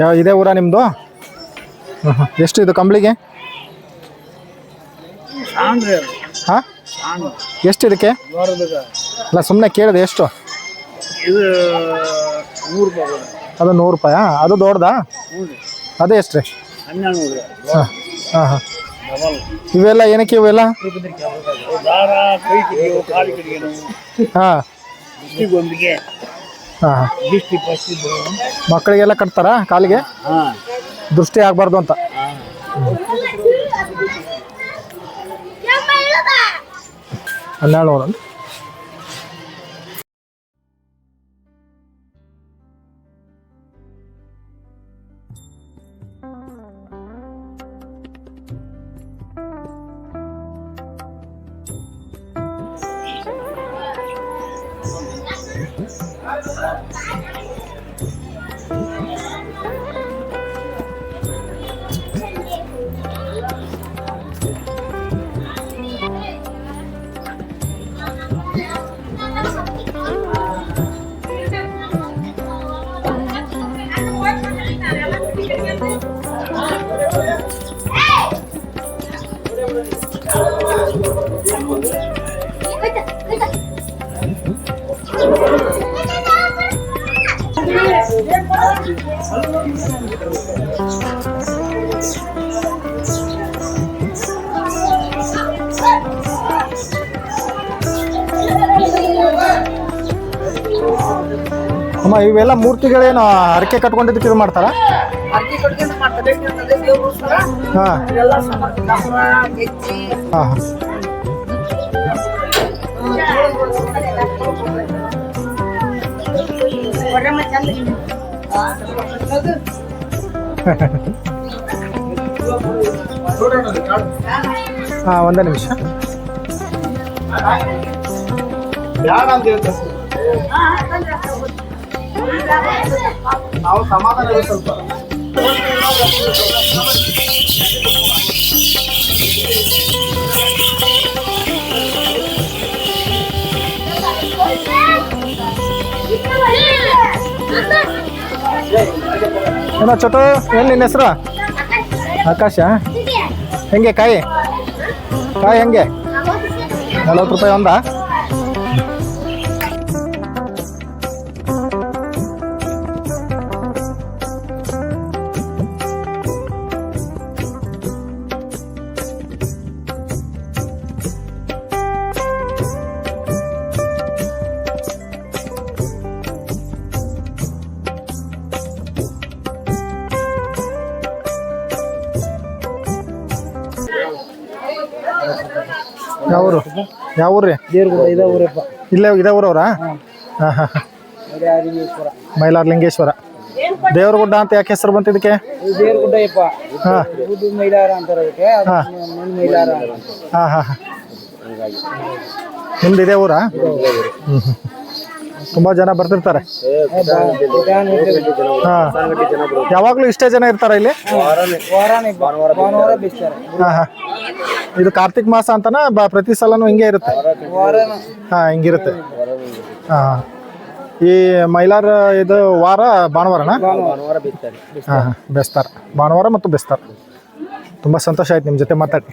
ಯಾವ ಇದೇ ಊರ ನಿಮ್ಮದು ಹಾಂ ಹಾಂ ಎಷ್ಟು ಇದು ಕಂಬಳಿಗೆ? ಹಾಂ? ಎಷ್ಟು ಇದಕ್ಕೆ? ಅಲ್ಲ ಸುಮ್ಮನೆ ಕೇಳಿದೆ ಎಷ್ಟು? ಅದು ನೂರು ರೂಪಾಯಿ? ಅದು ದೊಡ್ಡದಾ? ಅದೇ ಎಷ್ಟು ರೀ? ಹಾಂ ಹಾಂ ಹಾಂ. ಇವೆಲ್ಲ ಏನಕ್ಕೆ ಇವೆಲ್ಲ? ಹಾಂ. ಹಾಂ. ಮಕ್ಕಳಿಗೆಲ್ಲ ಕಟ್ತಾರಾ ಕಾಲಿಗೆ? ಹಾಂ ದೃಷ್ಟಿ ಆಗಬಾರ್ದು ಅಂತ. ಹನ್ನೆರಡು ನೂರು ಅಮ್ಮ ಇವೆಲ್ಲ ಮೂರ್ತಿಗಳೇನು ಹರಕೆ ಕಟ್ಕೊಂಡಿದ್ದಕ್ಕೆ ಇದು ಮಾಡ್ತಾರ? ಹಾಂ. ಹಾಂ ಹಾಂ. ಒಂದೇ ನಿಮಿಷ ನಾವು ಸಮಾಧಾನ ಸ್ವಲ್ಪ ಏನೋ ಚೋಟು? ಏನು ನಿನ್ನ ಹೆಸರು? ಆಕಾಶ? ಹೆಂಗೆ ಕಾಯಿ? ಕಾಯಿ ಹೆಂಗೆ? ನಲ್ವತ್ತು ರೂಪಾಯಿ ಒಂದಾ? ಯಾವ ಊರ್ರಿ? ರೀ ದೇವ್ರಗುಡ್ಡ ಇದ ಊರಪ್ಪ. ಇಲ್ಲೇ ಇದೇ ಊರವ್ರಾ? ಹಾಂ. ಹಾಂ ಹರಿಹರೇಶ್ವರ ಮೈಲಾರಲಿಂಗೇಶ್ವರ. ದೇವ್ರಗುಡ್ಡ ಅಂತ ಯಾಕೆ ಹೆಸರು ಬಂತು ಇದಕ್ಕೆ? ಇದು ದೇವ್ರಗುಡ್ಡ ಯಪ್ಪ ಹಾಂ. ಗುಡ್ಡು ಮೈಲಾರ ಅಂತಾರೆ ಅದಕ್ಕೆ. ಅದು ಹಾ. ಮಣ್ಣು ಮೈಲಾರ ಹಾಂ ಹಾಂ ಹಾಂ. ನಿಮ್ದು ಇದೇ ಊರಾ? ಹ್ಞೂ ಹ್ಞೂ ತುಂಬ ಜನ ಬರ್ತಿರ್ತಾರೆ. ಯಾವಾಗಲೂ ಇಷ್ಟೇ ಜನ ಇರ್ತಾರ ಇಲ್ಲಿ? ಇದು ಕಾರ್ತಿಕ್ ಮಾಸ ಅಂತನ? ಪ್ರತಿ ಸಲನು ಹಿಂಗೆ ಇರುತ್ತೆ? ಹಾ, ಹಿಂಗಿರುತ್ತೆ. ಹಾಂ ಈ ಮೈಲಾರ ಇದು ವಾರ ಭಾನುವಾರನಾ? ಬೆಸ್ತಾರ. ಭಾನುವಾರ ಮತ್ತು ಬೆಸ್ತಾರ. ತುಂಬಾ ಸಂತೋಷ ಆಯ್ತು ನಿಮ್ಮ ಜೊತೆ ಮಾತಾಡಿ.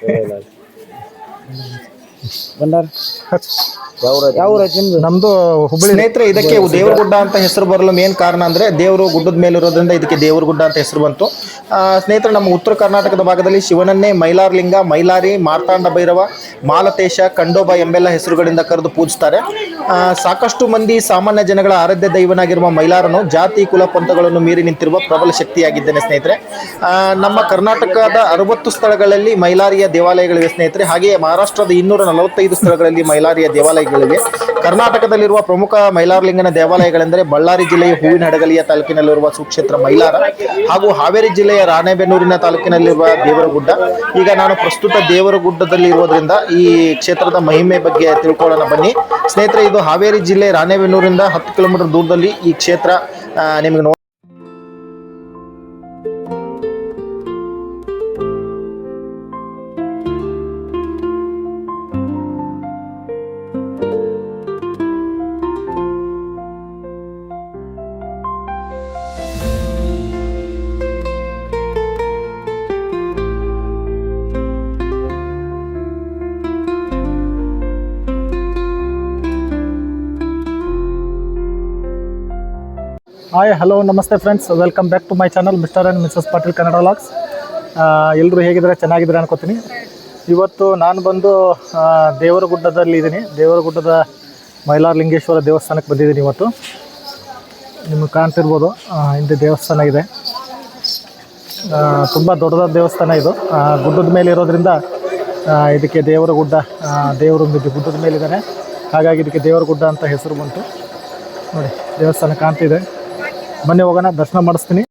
ಯಾವ ನಿಮ್ದು? ನಮ್ಮದು ಹುಬ್ಬಳ್ಳಿ. ಸ್ನೇಹಿತರೆ ಇದಕ್ಕೆ ದೇವರಗುಡ್ಡ ಅಂತ ಹೆಸರು ಬರಲು ಮೇನ್ ಕಾರಣ ಅಂದ್ರೆ ದೇವರು ಗುಡ್ಡದ ಮೇಲೆ ಇರೋದ್ರಿಂದ ಇದಕ್ಕೆ ದೇವರಗುಡ್ಡ ಅಂತ ಹೆಸರು ಬಂತು. ಆ, ಸ್ನೇಹಿತರೆ ನಮ್ಮ ಉತ್ತರ ಕರ್ನಾಟಕದ ಭಾಗದಲ್ಲಿ ಶಿವನನ್ನೇ ಮೈಲಾರಲಿಂಗ ಮೈಲಾರಿ ಮಾರ್ತಾಂಡ ಭೈರವ ಮಾಲತೇಶ ಕಂಡೋಬ ಎಂಬೆಲ್ಲ ಹೆಸರುಗಳಿಂದ ಕರೆದು ಪೂಜಿಸ್ತಾರೆ. ಸಾಕಷ್ಟು ಮಂದಿ ಸಾಮಾನ್ಯ ಜನಗಳ ಆರಾಧ್ಯ ದೈವನಾಗಿರುವ ಮೈಲಾರನು ಜಾತಿ ಕುಲ ಪಂಥಗಳನ್ನು ಮೀರಿ ನಿಂತಿರುವ ಪ್ರಬಲ ಶಕ್ತಿಯಾಗಿದ್ದೇನೆ ಸ್ನೇಹಿತರೆ. ನಮ್ಮ ಕರ್ನಾಟಕದ ಅರವತ್ತು ಸ್ಥಳಗಳಲ್ಲಿ ಮೈಲಾರಿಯ ದೇವಾಲಯಗಳಿವೆ ಸ್ನೇಹಿತರೆ. ಹಾಗೆಯೇ ಮಹಾರಾಷ್ಟ್ರದ ಇನ್ನೂರ ನಲವತ್ತೈದು ಸ್ಥಳಗಳಲ್ಲಿ ಮೈಲಾರಿಯ ದೇವಾಲಯಗಳಿವೆ. ಕರ್ನಾಟಕದಲ್ಲಿರುವ ಪ್ರಮುಖ ಮೈಲಾರಲಿಂಗನ ದೇವಾಲಯಗಳೆಂದರೆ ಬಳ್ಳಾರಿ ಜಿಲ್ಲೆಯ ಹೂವಿನ ಹಡಗಲಿಯ ತಾಲೂಕಿನಲ್ಲಿರುವ ಸುಕ್ಷೇತ್ರ ಮೈಲಾರ ಹಾಗೂ ಹಾವೇರಿ ಜಿಲ್ಲೆಯ ರಾಣೆಬೆನ್ನೂರಿನ ತಾಲೂಕಿನಲ್ಲಿರುವ ದೇವರಗುಡ್ಡ. ಈಗ ನಾನು ಪ್ರಸ್ತುತ ದೇವರಗುಡ್ಡದಲ್ಲಿ ಇರುವುದರಿಂದ ಈ ಕ್ಷೇತ್ರದ ಮಹಿಮೆ ಬಗ್ಗೆ ತಿಳ್ಕೊಳ್ಳೋಣ ಬನ್ನಿ. ಸ್ನೇಹಿತರೆ, ಇದು ಹಾವೇರಿ ಜಿಲ್ಲೆ ರಾಣೆಬೆನ್ನೂರಿಂದ ಹತ್ತು ಕಿಲೋಮೀಟರ್ ದೂರದಲ್ಲಿ ಈ ಕ್ಷೇತ್ರ ನಿಮಗೆ ಹಾಯ್ ಹಲೋ ನಮಸ್ತೆ friends welcome back to my channel mister and missus Patil Kannada vlogs ಎಲ್ಲರೂ ಹೇಗಿದ್ದಾರೆ, ಚೆನ್ನಾಗಿದ್ದಾರೆ ಅನ್ಕೋತೀನಿ. ಇವತ್ತು ನಾನು ಬಂದು ದೇವರಗುಡ್ಡದಲ್ಲಿ ಇದ್ದೀನಿ. ದೇವರಗುಡ್ಡದ ಮೈಲಾರಲಿಂಗೇಶ್ವರ ದೇವಸ್ಥಾನಕ್ಕೆ ಬಂದಿದ್ದೀನಿ ಇವತ್ತು. ನಿಮಗೆ ಕಾಣ್ತಿರ್ಬೋದು ಹಿಂದೆ ದೇವಸ್ಥಾನ ಇದೆ. ತುಂಬ ದೊಡ್ಡದಾದ ದೇವಸ್ಥಾನ ಇದು. ಗುಡ್ಡದ ಮೇಲೆ ಇರೋದ್ರಿಂದ ಇದಕ್ಕೆ ದೇವರ ಗುಡ್ಡ ದೇವರು ಗುಡ್ಡದ ಮೇಲಿದ್ದಾನೆ. ಹಾಗಾಗಿ ಇದಕ್ಕೆ ದೇವರ ಗುಡ್ಡ ಅಂತ ಹೆಸರು ಬಂತು. ನೋಡಿ, ದೇವಸ್ಥಾನ ಕಾಣ್ತಿದೆ. ಬನ್ನಿ ಹೋಗೋಣ ದರ್ಶನ ಮಾಡಿಸ್ತೀನಿ.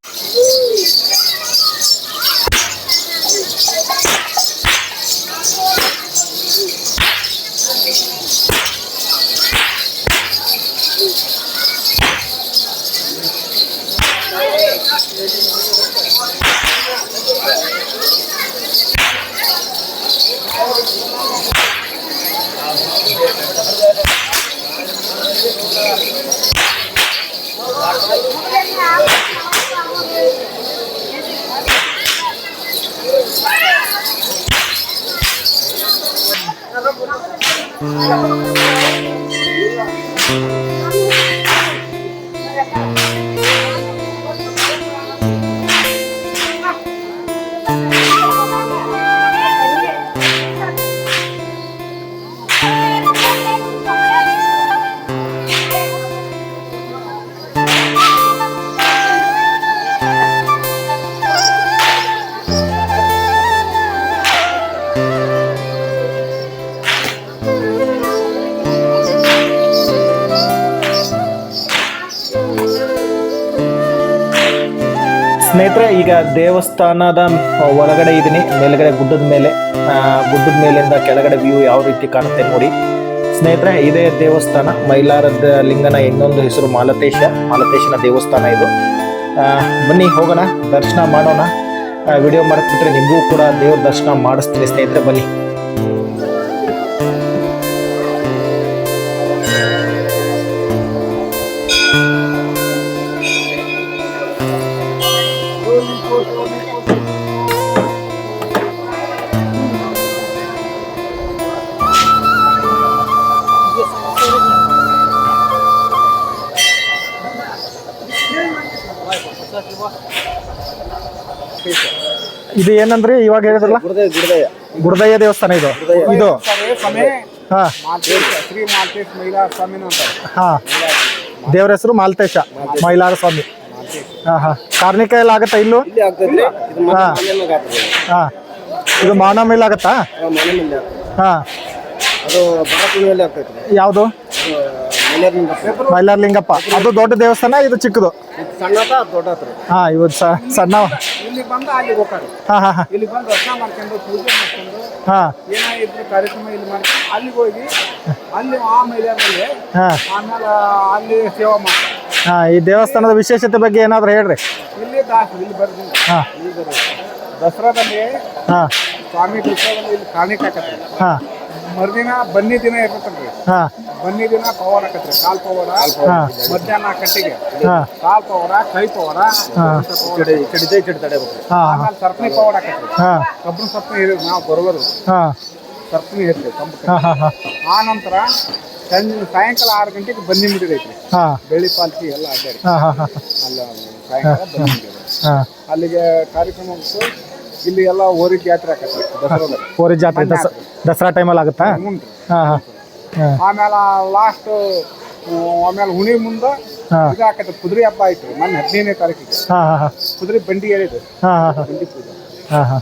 ಸ್ನೇಹಿತರೆ ಈಗ ದೇವಸ್ಥಾನದ ಒಳಗಡೆ ಇದ್ದೀನಿ ಮೇಲ್ಗಡೆ ಗುಡ್ಡದ ಮೇಲೆ ಗುಡ್ಡದ ಮೇಲಿಂದ ಕೆಳಗಡೆ ವ್ಯೂ ಯಾವ ರೀತಿ ಕಾಣುತ್ತೆ ನೋಡಿ. ಸ್ನೇಹಿತರೆ, ಇದೇ ದೇವಸ್ಥಾನ, ಮೈಲಾರದ ಲಿಂಗನ ಇನ್ನೊಂದು ಹೆಸರು ಮಾಲತೇಶ. ಮಾಲತೇಶನ ದೇವಸ್ಥಾನ ಇದು. ಬನ್ನಿ ಹೋಗೋಣ, ದರ್ಶನ ಮಾಡೋಣ. ವಿಡಿಯೋ ಮಾಡಿಬಿಟ್ರೆ ನಿಮಗೂ ಕೂಡ ದೇವ್ರ ದರ್ಶನ ಮಾಡಿಸ್ತೀನಿ ಸ್ನೇಹಿತರೆ, ಬನ್ನಿ. ಇದು ಏನಂದ್ರಿ? ಇವಾಗ ಹೇಳಿದ್ರಲ್ಲ? ಗುರುದಯ್ಯ ದೇವಸ್ಥಾನ ಇದು? ಇದು? ಹಾ. ಶ್ರೀ ಮಾಲ್ತೇಶ್ ಮಹಿಳಾ ಸ್ವಾಮಿನ ಅಂತಾರೆ ಹಾ. ದೇವ್ರ ಹೆಸರು ಮಾಲ್ತೇಶ ಮೈಲಾರ ಸ್ವಾಮಿ. ಹಾ ಹಾ. ಕಾರ್ಣಿಕ ಎಲ್ಲ ಆಗತ್ತಾ ಇಲ್ಲೂ? ಇದು ಹಾ. ಹಾ. ಇದು ಮಾವನ ಮೇಲೆ ಆಗತ್ತಾ? ಯಾವ್ದು ಹಾ. ಯಾವುದು? ಮೈಲಾರ ಲಿಂಗಪ್ಪ ಅದು ದೊಡ್ಡ ದೇವಸ್ಥಾನ ಇದು ಚಿಕ್ಕದು. ಹಾ ಇವ್ ಸಣ್ಣ. ಹಾ ಹಾ ಹಾ. ಹಾ. ಏನಾಗಿದ್ರು ಕಾರ್ಯಕ್ರಮ ಇಲ್ಲಿ ಮಾಡ್ಕೊಂಡು ಅಲ್ಲಿಗೆ ಹೋಗಿ ಅಲ್ಲಿ ಆ ಮೈದಾನದಲ್ಲಿ ಹಾ. ಆಮೇಲೆ ಅಲ್ಲಿ ಸೇವಾ ಮಾಡ್ತಾರೆ. ಹಾ ಈ ದೇವಸ್ಥಾನದ ವಿಶೇಷತೆ ಬಗ್ಗೆ ಏನಾದ್ರು ಹೇಳ್ರಿ. ಹಾ. ದಸರಾದಲ್ಲಿ ಹಾ. ಸ್ವಾಮಿ ಕೃಷ್ಣ ಇಲ್ಲಿ ಕಾಣಿಕೆ ಹಾ. ಮರುದಿನ ಬನ್ನಿ ದಿನ ಇರ್ತೈತ್ರಿ ಹಾ. ಬನ್ನಿ ದಿನ ಪವರ್ ಆಕತ್ರಿ. ಕಾಲ್ ಪವರ್. ಮಧ್ಯಾಹ್ನ ಕಟ್ಟಿಗೆ ಹಾ. ಕಾಲ್ ಪವರ ಕೈ ಪವರ ಆಮೇಲೆ ಸರ್ಪಣಿ ಪವರ್ ಹಾಕತ್ರಿ ಕಬ್ಬಿನ ಸರ್ಪಣಿ ಇರಿ ನಾವು ಬರೋವರು ಹಾ. ಸರ್ಪಣಿ ಹಾ ಆ ನಂತರ ಸಂಜೆ ಸಾಯಂಕಾಲ ಆರು ಗಂಟೆಗೆ ಬನ್ನಿ ಮುಡಿದೈತ್ರಿ ಹಾ. ಬೆಳ್ಳಿ ಪಾಲ್ಕಿ ಎಲ್ಲ ಅಡ್ಡಾಡಿ. ಹಾ ಹಾ ಹಾ. ಅಲ್ಲ ಸಾಯಂಕಾಲ ಬನ್ನಿ ಅಲ್ಲಿಗೆ ಕಾರ್ಯಕ್ರಮ ಇಲ್ಲಿ ಎಲ್ಲ ಹೋರಿ ಜಾತ್ರೆ ಆಗತ್ತೆ ಹೋರಿ. ಜಾತ್ರೆ ದಸ ದಸರಾ ಟೈಮಲ್ಲಿ ಆಗುತ್ತಾ? ಹ್ಞೂ ಹಾ ಹಾ. ಹಾ. ಆಮೇಲೆ ಲಾಸ್ಟ್ ಆಮೇಲೆ ಹುಣಿ ಮುಂದೆ ಹಾಂ. ಇದು ಹಾಕತ್ತೆ ಕುದುರೆ ಹಬ್ಬ ಆಯ್ತು. ಮೊನ್ನೆ ಹದಿನೈದನೇ ತಾರೀಕಿಗೆ. ಹಾ ಹಾ ಹಾಂ. ಕುದುರೆ ಬಂಡಿ ಹೇಳಿದ್ರು ಹಾ ಹಾ ಹಾ. ಬಂಡಿ ಪೂಜೆ. ಹಾ ಹಾ.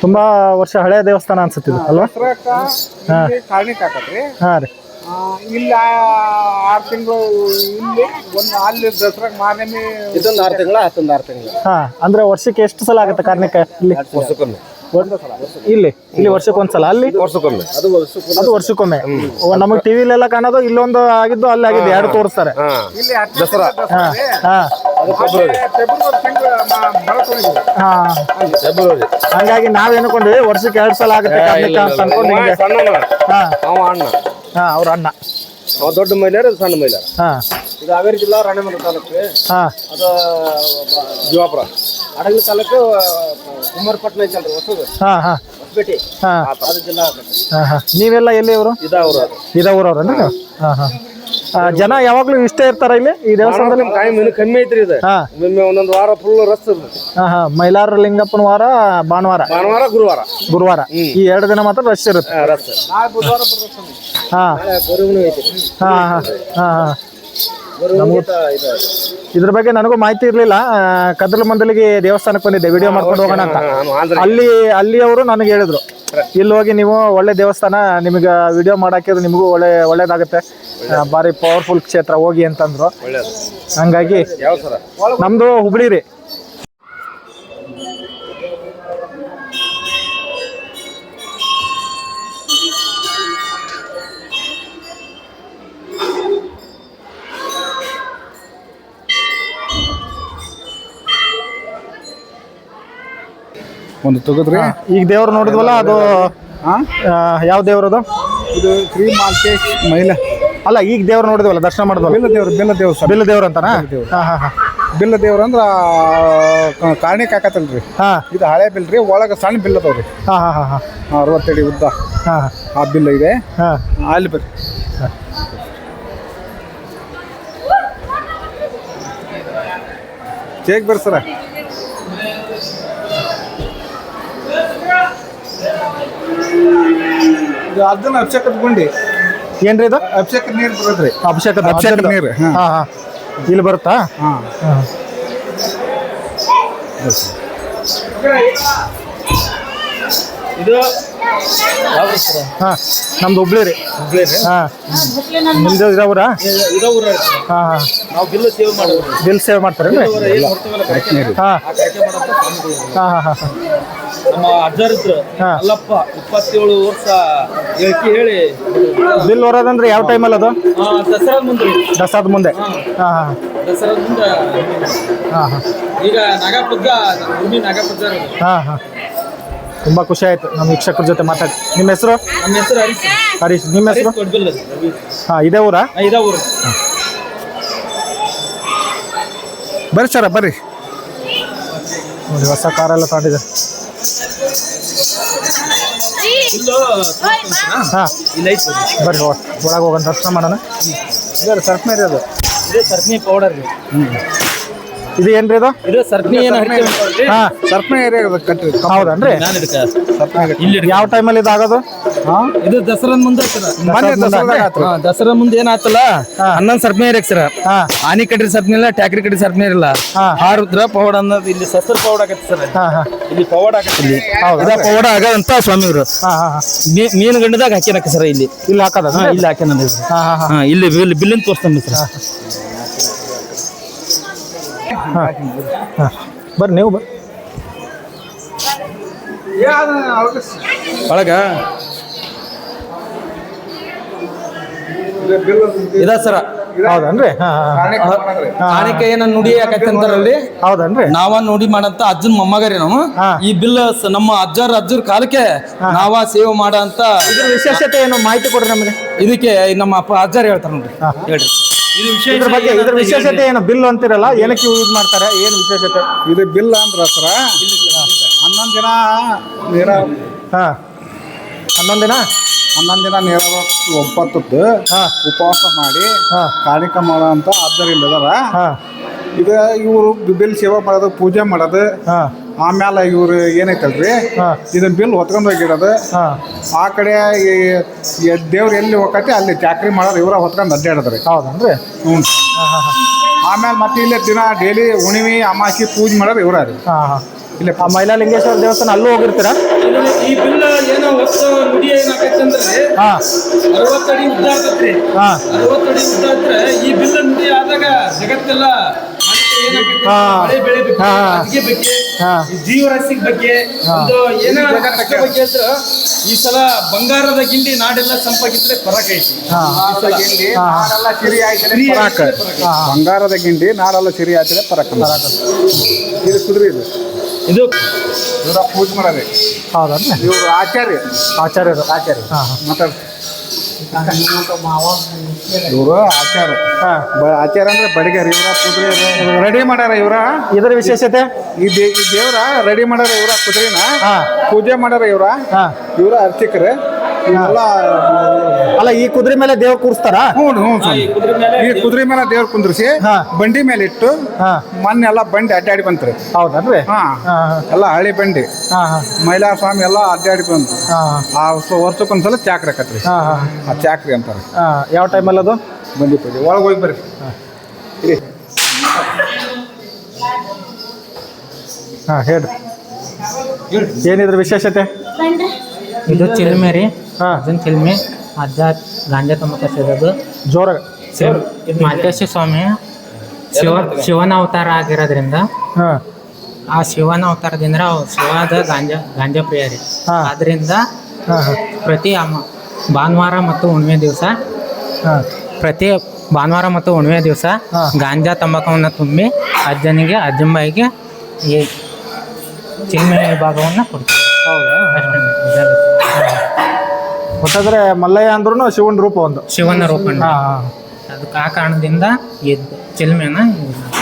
ತುಂಬಾ ವರ್ಷ ಹಳೆಯ ದೇವಸ್ಥಾನ ಅನ್ಸುತ್ತೆ ಇದು ಅಲ್ವಾ? ದಸರಾಕ ಇಲ್ಲಿ ಕಾರಣಿಕ ಹಾಕತ್ರಿ ಹಾ ರೀ. ಇಲ್ಲಿ ಆರು ತಿಂಗಳು ಇಲ್ಲಿ ಒಂದು ಅಲ್ಲಿ ದಸರಾಗ ಮಾರನೇ ಇದೊಂದು ಆರು ತಿಂಗಳ ಹತ್ತೊಂದು ಆರು ತಿಂಗಳು. ಹಾ ಅಂದ್ರೆ ವರ್ಷಕ್ಕೆ ಎಷ್ಟು ಸಲ ಆಗುತ್ತೆ ಕಾರ್ಮಿಕ ಇಲ್ಲಿ? ವರ್ಷಕ್ಕೊಮ್ಮೆ. ಇಲ್ಲಿ ಇಲ್ಲಿ ವರ್ಷಕ್ಕೊಂದ್ಸಲ. ಅಲ್ಲಿ ವರ್ಷಕ್ಕೊಮ್ಮೆ. ಅದು ವರ್ಷಕ್ಕೊಮ್ಮೆ. ನಮಗ್ ಟಿವಿಲೆಲ್ಲ ಕಾಣೋದು ಇಲ್ಲೊಂದು ಆಗಿದ್ದು ಅಲ್ಲಿ ಆಗಿದ್ದು ಎರಡು ತೋರಿಸ್ತಾರೆ. ಇಲ್ಲಿ ದಸರಾ. ಹಾ ಹಾ. ಫೆಬ್ರವರಿ ತಿಂಗಳು ಬರಕೊಂಡಿದ್ವಿ ಹಾ. ಫೆಬ್ರವರಿ ಹಂಗಾಗಿ ನಾವ್ ಏನ್ಕೊಂಡ್ವಿ ವರ್ಷಕ್ಕೆ ಎರಡ್ ಸಲ ಆಗುತ್ತೆ ಕಾರ್ಣಿಕ ಅಂತ ಅನ್ಕೊಂಡು ಹಿಂಗೆ ಹಾ ಅವ್ರ ಅಣ್ಣ. ದೊಡ್ಡ ಮೈಲಾರ ಸಣ್ಣ ಮೈಲಾರ ಹಾಂ. ಇದು ಹಾವೇರಿ ಜಿಲ್ಲಾ ರಾಣಿಮಂದ್ರ ತಾಲೂಕು. ಹಾಂ. ಅದು ಜೀವಾಪುರ. ಹಡಗಲಿ ತಾಲೂಕು ಕುಮಾರಪಟ್ಟಣ ಐತಲ್ರಿ ಹೊಸದು. ಹಾ ಹಾ. ಹೊಸಪೇಟೆ. ಹಾಂ. ಅದು ಜಿಲ್ಲಾ ಹಾ ಹಾ. ನೀವೆಲ್ಲ ಎಲ್ಲಿ ಅವರು ಇದಾವ್ರು ಅವರು ಇದ ಊರವ್ರನ್ನ ನೀವು ಹಾ ಹಾ. ಜನ ಯಾವಾಗ್ಲೂ ಇಷ್ಟೇ ಇರ್ತಾರ ಇಲ್ಲಿ ಈ ದೇವಸ್ಥಾನದಲ್ಲಿ ಟೈಮ್ ಇನ್ನು ಕಮ್ಮಿ ಐತ್ರಿ ಇದು ಹಾ ಒಮ್ಮೆ ಒಂದೊಂದು ವಾರ ಫುಲ್ ರಸ್ ಇರ್ತೈತಿ ಹಾ ಹಾ ಮೈಲಾರ ಲಿಂಗಪ್ಪನ ವಾರ ಭಾನುವಾರ ಭಾನುವಾರ ಗುರುವಾರ ಗುರುವಾರ ಈ ಎರಡು ದಿನ ಮಾತ್ರ ರಶ್ ಇರುತ್ತೆ ಹಾ, ರಸ್ ಹಾ ಹಾ ಹಾ ಹಾ ಹಾ ಬರುವನು ಇದ್ರ ಬಗ್ಗೆ ನನಗೂ ಮಾಹಿತಿ ಇರ್ಲಿಲ್ಲ ಕದ್ರಲ್ ಕದ್ರಲ ಮಂದಲಿಗೆ ದೇವಸ್ಥಾನಕ್ಕೆ ಬಂದಿದ್ದೆ ವಿಡಿಯೋ ಮಾಡ್ಕೊಂಡು ಹೋಗೋಣ ಅಂತ ಅಲ್ಲಿ ಅಲ್ಲಿಯವರು ನನಗೆ ಹೇಳಿದ್ರು ಇಲ್ಲಿ ಹೋಗಿ ನೀವು ಒಳ್ಳೆ ದೇವಸ್ಥಾನ ನಿಮಗೆ ವಿಡಿಯೋ ಮಾಡಾಕಿದ್ರೆ ನಿಮಗೂ ಒಳ್ಳೆ ಒಳ್ಳೇದಾಗುತ್ತೆ. ಬಾರಿ ಭಾರಿ ಪವರ್ಫುಲ್ ಕ್ಷೇತ್ರ ಹೋಗಿ ಅಂತಂದ್ರು. ಹಂಗಾಗಿ ನಮ್ದು ಹುಬ್ಳಿ ರೀ ಒಂದು ತೆಗೆದ್ರಿ. ಈಗ ದೇವ್ರು ನೋಡಿದ್ವಲ್ಲ ಅದು ಯಾವ ಆ, ಯಾವ ಅದು? ಇದು ಶ್ರೀ ಮಾಲ್ಕೆ ಮೈಲ ಅಲ್ಲ ಈಗ ದೇವ್ರು ನೋಡಿದ್ವಲ್ಲ ದರ್ಶನ ಮಾಡಿದ್ವಲ್ಲ? ಬಿಲ್ಲ ದೇವ್ರು ಬಿಲ್ಲ ದೇವ್ರು ಸರ್. ಬಿಲ್ಲ ದೇವ್ರು ಅಂತಾನ? ಹಾ ಹಾ ಹಾ. ಬಿಲ್ಲ ದೇವ್ರು ಅಂದ್ರ ಹಾಕತ್ತಲ್ರಿ ಹಾ. ಇದು ಹಳೆ ಬಿಲ್ ರೀ ಒಳಗೆ ಸಣ್ಣ ಬಿಲ್ ಅದಾವ್ರಿ ಹಾ ಹಾ ಹಾ ಹಾ. ಅರವತ್ತಡಿ ಉದ್ದ. ಹಾ. ಆ ಬಿಲ್ ಇದೆ. ಹಾ. ಅಲ್ಲಿ ಬರ್ರಿ. ಚೇಕ್ ಬರ್ರಿ ಸರ. ಇದು ಅರ್ಜುನ ಅಭಿಷೇಕದ ಗುಂಡಿ ಏನ್ರಿ ಇದು? ಅಭಿಷೇಕ ನೀರು ಬರೋದ್ರಿ ಅಭಿಷೇಕ ಅಭಿಷೇಕದ ಅಭಿಷೇಕದ ನೀರು, ಹಾ. ಹಾ ಹಾ. ಇಲ್ಲಿ ಬರುತ್ತಾ? ಹಾಂ. ಹಾ. ಇದು ಹಾ ನಮ್ದು ಹುಬ್ಳಿ ರೀ. ಹಾ. ನಿಮ್ದು ಇದಾವ್ರಾ ಇದ ಊರ ಹಾ ಹಾ. ನಾವು ಬಿಲ್ ಸೇವ್ ಮಾಡೋದು ಬಿಲ್ ಸೇವ್ ಮಾಡ್ತಾರೇನ್ರಿ? ಹಾ. ಹಾ ಹಾ ಹಾ ಹಾ. ನಮ್ಮ ಅಜ್ಜರಿದ್ರು ಅಲ್ಲಪ್ಪ ಇಪ್ಪತ್ತೇಳು ವರ್ಷ ಹೇಳಿ. ಬಿಲ್ ಹೊರೋದಂದ್ರೆ ಯಾವ ಟೈಮಲ್ಲಿ ಅದು? ದಸರಾದ ದಸರಾ ಮುಂದೆ. ದಸರಾದ ಮುಂದೆ. ಹಾಂ. ಹಾಂ ದಸರಾ ಮುಂದೆ. ಹಾ ಹಾ. ಈಗ ನಾಗಪುಗ್ಗ ಭೂಮಿ ನಾಗಪುಗ್ಗ ಹಾ ಹಾ. ತುಂಬಾ ಖುಷಿ ಆಯ್ತು ನಮ್ಮ ವೀಕ್ಷಕರ ಜೊತೆ ಮಾತಾಡಿ. ನಿಮ್ಮ ಹೆಸರು? ನಮ್ಮ ಹೆಸರು ಹರೀಶ್. ಹರೀಶ್. ನಿಮ್ಮ ಹೆಸರು? ಹಾಂ ಇದೇ ಊರಾ? ಇದೇ ಊರು. ಬರ್ರಿ ಸರ ಬರ್ರಿ. ನೋಡಿ ಹೊಸ ಕಾರೆಲ್ಲ ತಗೊಂಡಿದ್ದಾರೆ. ಇಲ್ಲು ಇಲ್ಲ ಐತಿ. ಬರ್ರಿ ಒಳಗೆ ಹೋಗೋಣ ದರ್ಶನ ಮಾಡೋಣ. ಇದು ಇರೋದು? ಅದು ಇದು ಸರ್ಫ್ನಿ ಪೌಡರ್ ರೀ ಇದು ಏನ್ರಿ ಇದು? ಇದು ಸರ್ಪಿ ಏನು ಹರಿಕೆ ಹಾ. ಸರ್ಫ್ನ ಏರಿಯಾ ಕಟ್ಟಿ ಹೌದನ್ರಿ ನಾನು ಇದಕ್ಕೆ ಇಲ್ಲಿ ಯಾವ ಟೈಮಲ್ಲಿ ಇದಾಗೋದು? ಇದು ದಸರಾ ಮುಂದೆ ಸರ್ ಮೊನ್ನೆ ದಸರಾದಾಗ ಆತು. ದಸರಾ ಮುಂದೆ ಏನಾತಲ್ಲ ಹನ್ನೊಂದು ಸರ್ಪನೆ ಏರಿಯಾ ಸರ್. ಹಾ. ಆನಿ ಕಟ್ಟಿರಿ ಸರ್ಪನೆ ಇಲ್ಲ ಟ್ಯಾಕ್ರಿ ಕಡ್ರಿ ಸರ್ಪನೆ ಇರಲ್ಲ ಹಾ. ಹಾರುದ್ರ ಪವಾಡ ಅನ್ನೋದು ಇಲ್ಲಿ ಸಸ್ರ ಪವಾಡ ಆಗತ್ತೆ ಸರ್. ಹಾ ಹಾ. ಇಲ್ಲಿ ಪವಾಡ ಆಗತ್ತೆ ಇಲ್ಲಿ. ಹೌದಾ? ಇದ ಪವಾಡ ಆಗಂತ ಸ್ವಾಮಿಗಳು ಹಾ ಹಾ ಹಾ. ಮೀ- ಮೀನು ಗಂಡದಾಗ ಹಾಕ್ಯಾನಕ ಸರ್ ಇಲ್ಲಿ. ಇಲ್ಲಿ ಹಾಕೋದ? ಹಾ ಇಲ್ಲಿ ಹಾಕ್ಯಾನ ಹಾ ಹಾ ಹಾ. ಹಾ ಇಲ್ಲಿ ಬಿಲ್ ಬಿಲ್ಲಿನ ತೋರಿಸ್ತಾನೆ ಸರ್. ಹಾ. ಬರ್ರಿ ನೀವು ಬರ್ರಿ. ಒಳಗ? ಇದ ಸರ. ಹೌದನ್ರಿ? ಏನ ನುಡಿ ಯಾಕಂತಾರಲ್ಲಿ ಅಂತಾರಲ್ಲಿ ಹೌದನ್ರಿ? ನಾವ ನುಡಿ ಮಾಡಂತ ಅಜ್ಜನ್ ಮೊಮ್ಮಗರಿ ನಾವು. ಹಾ. ಈ ಬಿಲ್ ಸ- ನಮ್ಮ ಅಜ್ಜರ ಅಜ್ಜರ ಕಾಲಕ್ಕೆ ನಾವ ಸೇವ್ ಮಾಡಂತ ಇದ್ರ ವಿಶೇಷತೆ ಏನು ಮಾಹಿತಿ ಕೊಡ್ರಿ ನಮಗೆ? ಇದಕ್ಕೆ ನಮ್ಮ ಅಪ್ಪ ಅಜ್ಜಾರ್ ಹೇಳ್ತಾರ ನೋಡ್ರಿ. ಹೇಳ್ರಿ. ಇದ್ರ ಬಗ್ಗೆ ಇದ್ರ ವಿಶೇಷತೆ ಏನು? ಬಿಲ್ ಅಂತಿರಲ್ಲ ಏನಕ್ಕೆ ಯೂಸ್ ಮಾಡ್ತಾರೆ? ಏನು ವಿಶೇಷತೆ? ಇದು ಬಿಲ್ ಅಂದ್ರ ಸರ ಹನ್ನೊಂದು ದಿನ ನೀರ ಹಾಂ. ಹನ್ನೊಂದು ದಿನ? ಹನ್ನೊಂದು ದಿನ ನೀರ ಒಪ್ಪತ್ತದ್ದು. ಹಾ. ಉಪವಾಸ ಮಾಡಿ ಕಾರ್ಯಕ್ರಮ ಕಾರ್ಯಕ ಮಾಡೋ ಅಂತ ಆದ್ದರಿಂದ ಅದಾರ ಹಾ. ಇದು ಇವರು ಬಿಲ್ ಸೇವಾ ಮಾಡೋದು ಪೂಜೆ ಮಾಡೋದು ಹಾ. ಆಮೇಲೆ ಇವ್ರು ಏನೈತಲ್ರಿ? ಹಾ. ಇದನ್ನ ಬಿಲ್ ಹೊತ್ಕೊಂಡು ಹೋಗಿಡೋದು ಹಾ. ಆ ಕಡೆ ದೇವ್ರು ಎಲ್ಲಿ ಹೋಗತ್ತೆ ಅಲ್ಲಿ ಚಾಕ್ರಿ ಮಾಡೋರು ಇವರ ಹೊತ್ಕೊಂಡು ಅಡ್ಡಾಡದ್ರಿ. ಹೌದನ್ರಿ? ಹ್ಞೂ. ಹಾ ಹಾ ಹಾ. ಆಮೇಲೆ ಮತ್ತೆ ಇಲ್ಲೇ ದಿನ ಡೈಲಿ ಉಣಿಮಿ ಅಮಾಸಿ ಪೂಜೆ ಮಾಡೋರು ಇವರ ರೀ. ಹಾ ಹಾ. ಇಲ್ಲಿ ಆ ಮೈಲಾಲಿಂಗೇಶ್ವರ ದೇವಸ್ಥಾನ ಅಲ್ಲೂ ಹೋಗಿರ್ತೀರಾ? ಈ ಬಿಲ್ ಏನೋ ಹೊಸ ನುಡಿ ಏನಾಗತ್ತೆ ಅಂದ್ರೆ ಹಾ. ಅರವತ್ತಡಿ ಉದ್ದ ಆಗ್ತೈತ್ರಿ ಹಾ. ಅರವತ್ತಡಿ ಉದ್ದ ಆದ್ರೆ ಈ ಬಿಲ್ ನುಡಿ ಆದಾಗ ಜಗತ್ತೆಲ್ಲ ಅಡಿಗೆ ಬಗ್ಗೆ ಜೀವರಾಶಿ ಬಗ್ಗೆ ಒಂದು ಏನೋ ಕಷ್ಟ ಬಗ್ಗೆ ಅಂದ್ರೆ ಈ ಸಲ ಬಂಗಾರದ ಗಿಂಡಿ ನಾಡೆಲ್ಲ ಸಂಪಾಗಿದ್ರೆ ಪರಕ ಐತಿ. ಹಾ. ಬಂಗಾರದ ಗಿಂಡಿ. ನಾಡೆಲ್ಲ ಸಿರಿ ಆಯ್ತದೆ ಪರಕ ಇದು ಕುದುರೆ ಇದು. ಇದು ಇವರ ಪೂಜೆ ಮಾಡೋದು ಹೌದಾ ಇವರು ಆಚಾರ್ಯ. ಆಚಾರ್ಯರು. ಆಚಾರ್ಯ. ಹಾ. ಮಾತಾಡ. ಇವರು ಆಚಾರ. ಹಾ. ಬ- ಆಚಾರ ಅಂದ್ರೆ ಬಡಿಗರ್ ಇವರ ಕುದುರೆ ರೆಡಿ ಮಾಡ್ಯಾರ ಇವರ? ಇದರ ವಿಶೇಷತೆ? ಈ ದೇ ಈ ದೇವ್ರ ರೆಡಿ ಮಾಡ್ಯಾರ ಇವರ ಕುದುರೆನ. ಹಾ. ಪೂಜೆ ಮಾಡ್ಯಾರ ಇವರ. ಹಾ. ಇವರ ಅರ್ಚಕರು ಅಲ್ಲ ಈ ಕುದುರೆ ಮೇಲೆ ದೇವ್ರು ಕೂರಿಸ್ತಾರ? ಹ್ಞೂ ಹ್ಞೂ ಸ್ವಾಮಿ. ಈ ಕುದುರೆ ಮೇಲೆ ದೇವ್ರ ಕುಂದ್ರಿಸಿ ಹಾ. ಬಂಡಿ ಮೇಲೆ ಇಟ್ಟು ಮೊನ್ನೆ ಎಲ್ಲ ಬಂಡಿ ಅಡ್ಡಾಡಿ ಬಂತ್ರಿ. ಹೌದನ್ರಿ? ಹಾ. ಹಾ ಎಲ್ಲ ಹಳಿ ಬಂಡಿ. ಹಾ ಹಾ. ಮೈಲಾರ ಸ್ವಾಮಿ ಎಲ್ಲ ಅಡ್ಡಾಡಿ ಬಂತು. ಹಾ ಆ ಸ- ವರ್ಷಕ್ಕೊಂದ್ಸಲ ಚಾಕ್ರಿ ಆಕತ್ರಿ ಹಾ ಹಾ. ಆ ಚಾಕ್ರಿ ಅಂತಾರೆ. ಹಾ ಯಾವ ಟೈಮಲ್ಲಿ ಅದು? ಬಂಡಿ ಪೂಜೆ. ಒಳಗೆ ಹೋಗಿ ಬರ್ರಿ. ಹಾ. ಹೇಳ್ರಿ. ಏನಿದ್ರ ವಿಶೇಷತೆ? ಇದು ಚಿಲ್ಮೆ ರೀ ಹಾ ಅದನ್ನ ಚಿಲ್ಮೆ ಅಜ್ಜ ಗಾಂಜಾ ತಮ್ಮಕ ಸೇರೋದು ಜೋರಾಗ. ಮಾಲ್ತೇಶ ಸ್ವಾಮಿ. ಶಿವ ಶಿವನ ಅವತಾರ ಆಗಿರೋದ್ರಿಂದ ಹಾಂ. ಆ ಶಿವನ ಅವತಾರದಿಂದ ಅವ್ ಶಿವದ ಗಾಂಜಾ ಗಾಂಜಾ ಪ್ರಿಯ ರೀ ಹಾ. ಆದ್ರಿಂದ ಹಾಂ ಹಾ. ಪ್ರತಿ ಅಮ ಭಾನುವಾರ ಮತ್ತು ಹುಣ್ಣಿಮೆ ದಿವಸ ಹಾಂ. ಪ್ರತಿ ಭಾನುವಾರ ಮತ್ತು ಹುಣ್ಣಿಮೆ ದಿವಸ ಹಾ. ಗಾಂಜಾ ತಂಬಾಕವನ್ನು ತುಂಬಿ ಅಜ್ಜನಿಗೆ ಅಜ್ಜಂಬಾಯಿಗೆ ಈ ಚಿಲ್ಮೆ ವಿಭಾಗವನ್ನು ಕೊಡ್ತೀವಿ. ಹೌದಾ? ಅಷ್ಟೇ. ಒಟ್ಟಾದ್ರೆ ಮಲ್ಲಯ್ಯ ಅಂದ್ರೂ ಶಿವನ ರೂಪ ಒಂದು. ಶಿವನ ರೂಪ ಹಾ ಹಾ. ಅದಕ್ಕೆ ಆ ಕಾರಣದಿಂದ ಈ ಚಿಲ್ಮೆನ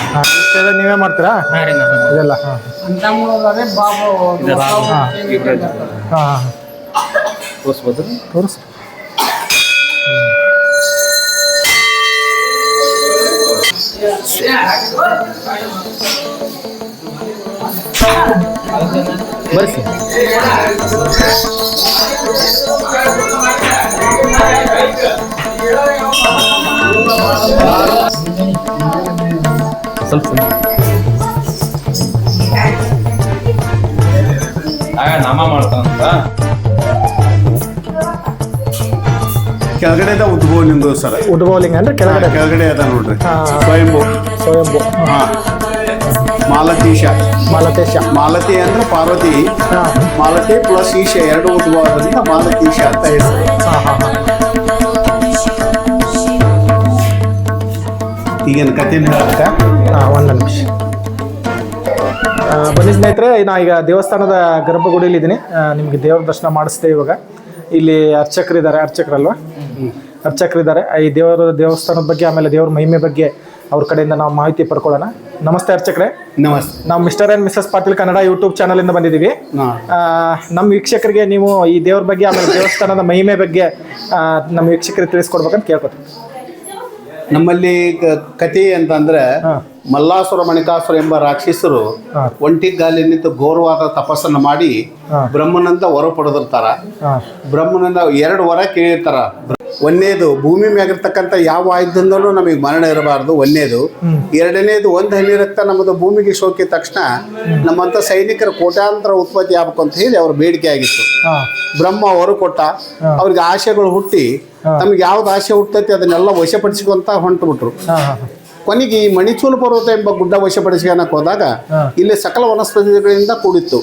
ಹಾ ಇಷ್ಟೆಲ್ಲ ನೀವೇ ಮಾಡ್ತೀರಾ? ಇದೆಲ್ಲ ಹಾ. ಹಾ ಹಾ. ಹಾ ತೋರಿಸ್. ಬರ್ಸಿ ನಾಮ ಮಾಡ್ತಾನಂತ ಕೆಳಗಡೆ ಉದ್ಭವ ನಿಮ್ದು ಸರ್. ಉದ್ಭವಲಿಂಗ ಅಂದ್ರೆ ಕೆಳಗಡೆ ಕೆಳಗಡೆ ಅದ ನೋಡ್ರಿ. ಸ್ವಯಂಭೂ. ಸ್ವಯಂಭು. ಹಾ. ಮಾಲತೀಶ ಮಾಲತೇಶ ಮಾಲತಿ ಅಂದ್ರೆ ಪಾರ್ವತಿ. ಹಾ. ಮಾಲತಿ ಪ್ಲಸ್ ಈಶ ಎರಡು ಉದ್ಭವದಿಂದ ಮಾಲತೀಶ ಅಂತ ಹೆಸರು. ಹಾ ಹಾ ಹಾ. ಈಗಿನ ಕಥೆನ ಹೇಳಕ್ಕ ಹಾ ಒಂದು ನಿಮಿಷ. ಆ, ಬನ್ನಿ ಸ್ನೇಹಿತರೆ ನಾ ಈಗ ದೇವಸ್ಥಾನದ ಗರ್ಭಗುಡಿಯಲ್ಲಿ ಇದ್ದೀನಿ ನಿಮಗೆ ದೇವ್ರ ದರ್ಶನ ಮಾಡಿಸ್ತೇವೆ ಇವಾಗ. ಇಲ್ಲಿ ಅರ್ಚಕರಿದ್ದಾರೆ ಅರ್ಚಕರಲ್ವಾ? ಅರ್ಚಕರಿದ್ದಾರೆ. ಈ ದೇವರ ದೇವಸ್ಥಾನದ ಬಗ್ಗೆ ಆಮೇಲೆ ದೇವ್ರ ಮಹಿಮೆ ಬಗ್ಗೆ ಅವ್ರ ಕಡೆಯಿಂದ ನಾವು ಮಾಹಿತಿ ಪಡ್ಕೊಳ್ಳೋಣ. ನಮಸ್ತೆ ಅರ್ಚಕರೇ. ನಮಸ್ತೆ. ನಾವು mister and missus Patil Kannada YouTube ಚಾನಲಿಂದ ಬಂದಿದ್ದೀವಿ. ಹಾ. ಆ, ನಮ್ಮ ವೀಕ್ಷಕರಿಗೆ ನೀವು ಈ ದೇವ್ರ ಬಗ್ಗೆ ಆಮೇಲೆ ದೇವಸ್ಥಾನದ ಮಹಿಮೆ ಬಗ್ಗೆ ನಮ್ಮ ವೀಕ್ಷಕರಿಗೆ ತಿಳಿಸ್ಕೊಡ್ಬೇಕಂತ ಕೇಳ್ಕೊತೀವಿ. ನಮ್ಮಲ್ಲಿ ಕ- ಕಥೆ ಅಂತಂದ್ರೆ. ಮಲ್ಲಾಸುರ ಮಣಿಕಾಸುರ ಎಂಬ ರಾಕ್ಷಸರು ಒಂಟಿ ಗಾಲಿ ನಿಂತು ಘೋರವಾದ ತಪಸ್ಸನ್ನು ಮಾಡಿ ಬ್ರಹ್ಮನಂದ ಹೊರ ವರ ಪಡೆದಿರ್ತಾರ. ಬ್ರಹ್ಮನಿಂದ ಎರಡು ವರ ಕೇಳಿರ್ತಾರ. ಒಂದನೇದು ಭೂಮಿ ಮ್ಯಾಗಿರ್ತಕ್ಕಂಥ ಯಾವ ಆಯುಧದಿಂದಲೂ ನಮಗೆ ಮರಣ ಇರಬಾರ್ದು ಒಂದನೇದು ಎರಡನೇದು ಒಂದು ಹನಿ ರಕ್ತ ನಮ್ಮದು ಭೂಮಿಗೆ ಸೋಕಿದ ತಕ್ಷಣ ನಮ್ಮಂಥ ಸೈನಿಕರ ಕೋಟ್ಯಾಂತರ ಉತ್ಪತ್ತಿ ಆಗ್ಬೇಕು ಅಂತ ಹೇಳಿ ಅವ್ರ ಬೇಡಿಕೆ ಆಗಿತ್ತು. ಬ್ರಹ್ಮ ಅವರು ಕೊಟ್ಟ ಅವ್ರಿಗೆ ಆಶೆಗಳು ಹುಟ್ಟಿ ನಮ್ಗೆ ಯಾವ್ದು ಆಸೆ ಹುಟ್ಟೈತಿ ಅದನ್ನೆಲ್ಲ ವಶಪಡಿಸ್ಕೊಂತ ಹೊಂಟ್ಬಿಟ್ರು. ಕೊನೆಗೆ ಈ ಮಣಿಚೂಲು ಪರ್ವತ ಎಂಬ ಗುಡ್ಡ ವಶಪಡಿಸ್ಕೊಳಕ್ ಹೋದಾಗ ಇಲ್ಲಿ ಸಕಲ ವನಸ್ಪತಿಗಳಿಂದ ಕೂಡಿತ್ತು.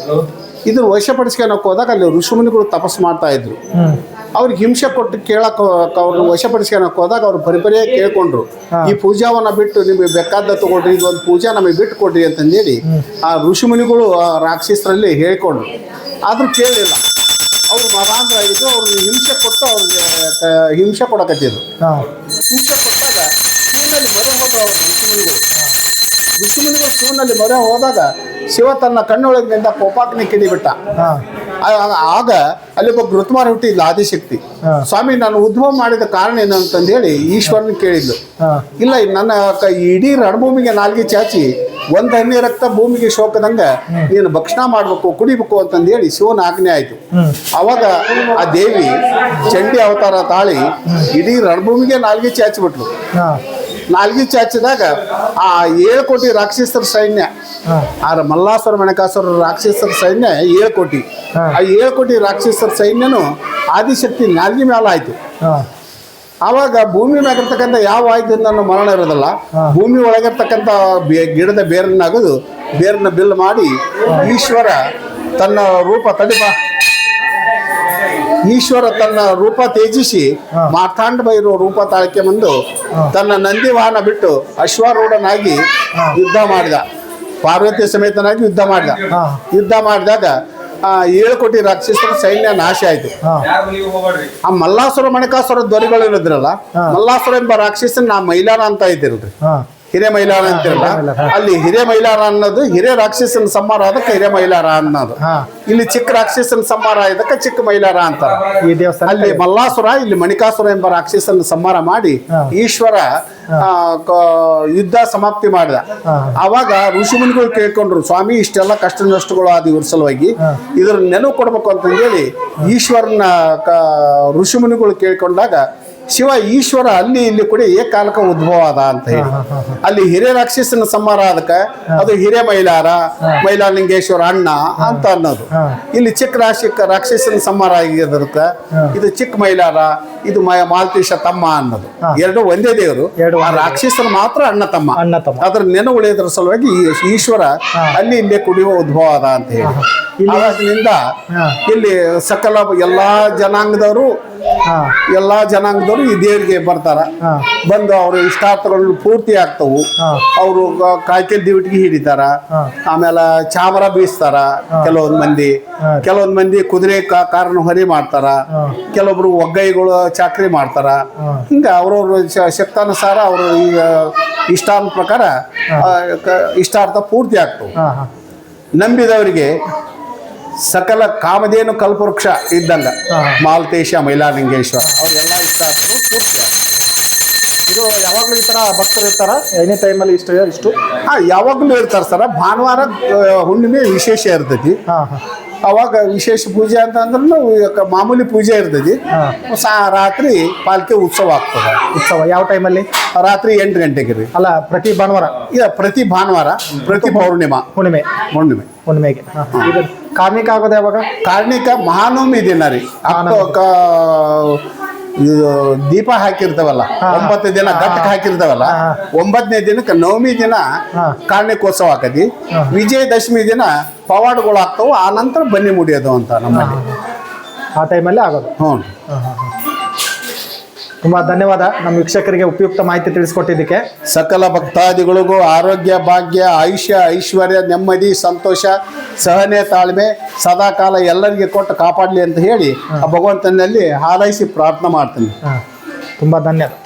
ಇದನ್ನ ವಶಪಡಿಸ್ಕೊಳಕ್ ಹೋದಾಗ ಅಲ್ಲಿ ಋಷಿಮುನಿಗಳು ತಪಸ್ಸು ಮಾಡ್ತಾ ಇದ್ರು. ಅವ್ರಿಗೆ ಹಿಂಸೆ ಕೊಟ್ಟು ಕೇಳಕ್ ಅವ್ರನ್ನ ವಶಪಡಿಸ್ಕೊಳಕ್ ಹೋದಾಗ ಅವ್ರು ಪರಿಪರಿಯಾಗಿ ಕೇಳ್ಕೊಂಡ್ರು. ಈ ಪೂಜಾವನ್ನ ಬಿಟ್ಟು ನಿಮಗೆ ಬೇಕಾದ ಇದು ಒಂದು ಪೂಜಾ ನಮಗೆ ಬಿಟ್ಟು ಕೊಡ್ರಿ ಅಂತಂದೇಳಿ ಆ ಋಷಿಮುನಿಗಳು ಆ ರಾಕ್ಷಸರಲ್ಲಿ ಹೇಳ್ಕೊಂಡ್ರು. ಆದ್ರೂ ಕೇಳಲಿಲ್ಲ ಅವ್ರು ಮರಾಂಧ್ರ ಆಗಿದ್ರು ಅವ್ರಿಗೆ ಹಿಂಸೆ ಕೊಟ್ಟು ಅವ್ರಿಗೆ ಹಿಂಸೆ ಕೊಡಕತ್ತಿದ್ರು. ಹಿಂಸೆ ಕೊಟ್ಟಾಗ ಮೊರೆ ಹೋದ್ರು ಅವ್ರ ಋಷಿಮುನಿಗಳು. ಋಷಿಮುನಿಗಳು ಶಿವನಲ್ಲಿ ಮೊರೆ ಹೋದಾಗ ಶಿವ ತನ್ನ ಕಣ್ಣೊಳಗಿನಿಂದ ಕೋಪಾಗ್ನಿ ಕಿಡಿಬಿಟ್ಟ. ಆಗ ಅಲ್ಲಿ ಒಬ್ಬ ಋತುಮಾರ ಹುಟ್ಟಿದ್ಲು ಆದಿಶಕ್ತಿ. ಸ್ವಾಮಿ ನಾನು ಉದ್ಭವ ಮಾಡಿದ ಕಾರಣ ಏನು ಅಂತಂದು ಹೇಳಿ ಈಶ್ವರನ ಕೇಳಿದ್ಲು. ಇಲ್ಲ ನನ್ನ ಇಡೀ ರಣಭೂಮಿಗೆ ನಾಲ್ಗೆ ಚಾಚಿ ಒಂದ್ ಹನಿ ರಕ್ತ ಭೂಮಿಗೆ ಶೋಕದಂಗ ನೀನು ಭಕ್ಷಣ ಮಾಡ್ಬೇಕು ಕುಡಿಬೇಕು ಅಂತಂದು ಹೇಳಿ ಶಿವನ ಆಜ್ಞೆ ಆಯ್ತು. ಅವಾಗ ಆ ದೇವಿ ಚಂಡಿ ಅವತಾರ ತಾಳಿ ಇಡೀ ರಣಭೂಮಿಗೆ ನಾಲ್ಗೆ ಚಾಚಿಬಿಟ್ಲು ನಾಲ್ಗೆ ಚಾಚಿದಾಗ ಆ ಏಳು ಕೋಟಿ ರಾಕ್ಷಸರ ಸೈನ್ಯ ಆದ್ರೆ ಆ ಮಲ್ಲಾಸುರ ಮಣಕಾಸುರ ರಾಕ್ಷಸರ ಸೈನ್ಯ ಏಳು ಕೋಟಿ. ಆ ಏಳು ಕೋಟಿ ರಾಕ್ಷಸರ ಸೈನ್ಯನು ಆದಿಶಕ್ತಿ ನಾಲ್ಗಿ ಮೇಲೆ ಆಯ್ತು. ಆವಾಗ ಭೂಮಿ ಮ್ಯಾಗಿರ್ತಕ್ಕಂಥ ಯಾವ ಆಯುಧದಿಂದ ಮರಣ ಇರೋದಿಲ್ಲ ಭೂಮಿ ಒಳಗಿರ್ತಕ್ಕಂಥ ಗಿಡದ ಬೇರನ್ನಾಗೋದು ಬೇರನ್ನ ಬಿಲ್ ಮಾಡಿ ಈಶ್ವರ ತನ್ನ ರೂಪ ತಡಿಪ ಈಶ್ವರ ತನ್ನ ರೂಪ ತೇಜಿಸಿ ಮಾರ್ತಾಂಡ ಬೈರೋ ರೂಪ ತಾಳಕ್ಕೆ ಬಂದು ತನ್ನ ನಂದಿ ವಾಹನ ಬಿಟ್ಟು ಅಶ್ವಾರೂಢನಾಗಿ ಯುದ್ಧ ಮಾಡಿದ. ಪಾರ್ವತಿ ಸಮೇತನಾಗಿ ಯುದ್ಧ ಮಾಡಿದ. ಯುದ್ಧ ಮಾಡಿದಾಗ ಆ ಏಳು ಕೋಟಿ ರಾಕ್ಷಸರ ಸೈನ್ಯ ನಾಶ ಆಯ್ತು. ಆ ಮಲ್ಲಾಸುರ ಮಣಕಾಸುರ ಧ್ವನಿಗಳು ಇರೋದ್ರಲ್ಲ ಮಲ್ಲಾಸುರ ಎಂಬ ರಾಕ್ಷಸನ್ ನಾ ಮೈಲಾನ ಅಂತ ಇದ್ದಿರಲ್ರಿ ಹಿರೇ ಮೈಲಾರ ಅಂತಿರಲ್ಲ ಅಲ್ಲಿ ಹಿರೇ ಮೈಲಾರ ಅನ್ನೋದು ಹಿರೇ ರಾಕ್ಷಸನ ಸಂಹಾರ ಅದಕ್ಕೆ ಹಿರೇ ಮೈಲಾರ ಅನ್ನೋದು ಇಲ್ಲಿ ಚಿಕ್ಕ ರಾಕ್ಷಸನ ಸಂಹಾರ ಇದಕ್ಕೆ ಚಿಕ್ಕ ಮೈಲಾರ ಅಂತ ಅಲ್ಲಿ ಮಲ್ಲಾಸುರ ಇಲ್ಲಿ ಮಣಿಕಾಸುರ ಎಂಬ ರಾಕ್ಷಸನ ಸಂಹಾರ ಮಾಡಿ ಈಶ್ವರ ಯುದ್ಧ ಸಮಾಪ್ತಿ ಮಾಡಿದ. ಅವಾಗ ಋಷಿಮುನಿಗಳು ಕೇಳ್ಕೊಂಡ್ರು ಸ್ವಾಮಿ ಇಷ್ಟೆಲ್ಲ ಕಷ್ಟ ನಷ್ಟಗಳು ಆದ ಇವ್ರ ಸಲುವಾಗಿ. ಇದ್ರ ನೆನವು ಕೊಡ್ಬೇಕು ಅಂತ ಹೇಳಿ ಈಶ್ವರನ ಋಷಿ ಋಷಿಮುನಿಗಳು ಕೇಳ್ಕೊಂಡಾಗ ಶಿವ ಈಶ್ವರ ಅಲ್ಲಿ ಇಲ್ಲಿ ಕೂಡ ಏಕಾಲಕ ಉದ್ಭವ ಅದ ಅಂತ ಹೇಳಿ. ಅಲ್ಲಿ ಹಿರೇ ರಾಕ್ಷಸನ ಸಂಹಾರ ಅದಕ್ಕ ಅದು ಹಿರೇ ಮೈಲಾರ ಮೈಲಾಲಿಂಗೇಶ್ವರ ಅಣ್ಣ ಅಂತ ಅನ್ನೋದು. ಇಲ್ಲಿ ಚಿಕ್ಕ ರಾಶಿ ರಾಕ್ಷಸನ ಸಂಹಾರ ಆಗಿರೋದಕ್ಕೆ ಇದು ಚಿಕ್ಕ ಮೈಲಾರ ಇದು ಮಾಯ ಮಾಲತೀಶ ತಮ್ಮ ಅನ್ನೋದು. ಎರಡು ಒಂದೇ ದೇವರು. ಆ ರಾಕ್ಷಸನ ಮಾತ್ರ ಅಣ್ಣ ತಮ್ಮ. ಅಣ್ಣ ತಮ್ಮ. ಅದ್ರ ನೆನ ಉಳಿಯೋದ್ರ ಸಲುವಾಗಿ ಈಶ್ವರ ಅಲ್ಲಿ ಇಲ್ಲೇ ಕುಡಿಯುವ ಉದ್ಭವ ಅದ ಅಂತ ಹೇಳಿ. ಇಲ್ಲಿ ಸಕಲ ಎಲ್ಲಾ ಜನಾಂಗದವರು ಎಲ್ಲಾ ಜನಾಂಗದವರು ಈ ದೇವರಿಗೆ ಬರ್ತಾರ. ಬಂದು ಅವ್ರ ಇಷ್ಟಾರ್ಥಗಳು ಪೂರ್ತಿ ಆಗ್ತವು. ಅವರು ಕಾಯ್ಕೆ ದಿವಟಿಗೆ ಹಿಡಿತಾರ. ಆಮೇಲೆ ಚಾಮರ ಬೀಸ್ತಾರ ಕೆಲವೊಂದ್ ಮಂದಿ. ಕೆಲವೊಂದ್ ಮಂದಿ ಕುದುರೆ ಕಾ- ಕಾರನ್ನು ಹೊರಿ ಮಾಡ್ತಾರ. ಕೆಲವೊಬ್ರು ಒಗ್ಗೈಗಳು ಚಾಕ್ರಿ ಮಾಡ್ತಾರ. ಹಿಂಗ ಅವ್ರವ್ರ ಶಕ್ತಾನುಸಾರ ಅವ್ರ ಈಗ ಇಷ್ಟಾರ್ಥ ಪ್ರಕಾರ ಇಷ್ಟಾರ್ಥ ಪೂರ್ತಿ ಆಗ್ತವು. ನಂಬಿದವರಿಗೆ ಸಕಲ ಕಾಮಧೇನು ಕಲ್ಪವೃಕ್ಷ ಇದ್ದಂಗ ಮಾಲ್ತೇಶ ಮೈಲಾಲಿಂಗೇಶ್ವರ. ಅವರೆಲ್ಲ ಇಷ್ಟ ಪೂರ್ತಿ ಆಗ್ತವು. ಇದು ಯಾವಾಗಲೂ ಈ ತರ ಭಕ್ತರು ಇರ್ತಾರ? ಎನಿ ಟೈಮಲ್ಲಿ ಇಷ್ಟ ಇಷ್ಟು. ಹಾಂ ಯಾವಾಗಲೂ ಇರ್ತಾರೆ ಸರ. ಭಾನುವಾರ ಹುಣ್ಣಿಮೆ ವಿಶೇಷ ಇರ್ತೈತಿ. ಅವಾಗ ವಿಶೇಷ ಪೂಜೆ ಅಂತ ಅಂದ್ರೂ ಮಾಮೂಲಿ ಪೂಜೆ ಇರ್ತೈತಿ. ಸಾ ರಾತ್ರಿ ಪಾಲ್ಕೆ ಉತ್ಸವ ಆಗ್ತದೆ. ಉತ್ಸವ ಯಾವ ಟೈಮಲ್ಲಿ ರಾತ್ರಿ ಎಂಟು ಗಂಟೆಗೆ ರೀ. ಅಲ್ಲ ಪ್ರತಿ ಭಾನುವಾರ? ಇಲ್ಲ ಪ್ರತಿ ಭಾನುವಾರ ಪ್ರತಿ ಪೌರ್ಣಿಮಾ. ಹುಣ್ಣಿಮೆ. ಹುಣ್ಣಿಮೆ ಹುಣ್ಣಿಮೆಗೆ. ಕಾರ್ಮಿಕ ಆಗೋದು ಯಾವಾಗ? ಕಾರ್ಣಿಕ ಮಹಾನವಮಿ ದಿನ ರೀ. ಅಕ್ಕ ಕ- ಇದು ದೀಪ ಹಾಕಿರ್ತಾವಲ್ಲ ಒಂಬತ್ತು ದಿನ ಘಟ್ಟಕ್ಕೆ ಹಾಕಿರ್ತಾವಲ್ಲ ಒಂಬತ್ತನೇ ದಿನಕ್ಕೆ ನವಮಿ ದಿನ ಕಾರ್ಣಿಕೋತ್ಸವ ಆಕತಿ. ವಿಜಯದಶಮಿ ದಿನ ಪವಾಡಗಳು ಆಗ್ತಾವ ಆ ನಂತರ ಬನ್ನಿ ಮುಡಿಯೋದು ಅಂತ ನಮ್ಮಲ್ಲಿ. ಆ ಟೈಮಲ್ಲಿ ಆಗೋದು. ಹ್ಞೂ. ತುಂಬಾ ಧನ್ಯವಾದ. ನಮ್ಮ ವೀಕ್ಷಕರಿಗೆ ಉಪಯುಕ್ತ ಮಾಹಿತಿ ತಿಳಿಸ್ಕೊಟ್ಟಿದ್ದಕ್ಕೆ. ಸಕಲ ಭಕ್ತಾದಿಗಳಿಗೂ ಆರೋಗ್ಯ ಭಾಗ್ಯ ಆಯುಷ್ಯ ಐಶ್ವರ್ಯ ನೆಮ್ಮದಿ ಸಂತೋಷ ಸಹನೆ ತಾಳ್ಮೆ ಸದಾಕಾಲ ಎಲ್ಲರಿಗೆ ಕೊಟ್ಟು ಕಾಪಾಡಲಿ ಅಂತ ಹೇಳಿ ಆ ಭಗವಂತನಲ್ಲಿ ಹಾರೈಸಿ ಪ್ರಾರ್ಥನೆ ಮಾಡ್ತೀನಿ. ತುಂಬಾ ಧನ್ಯವಾದ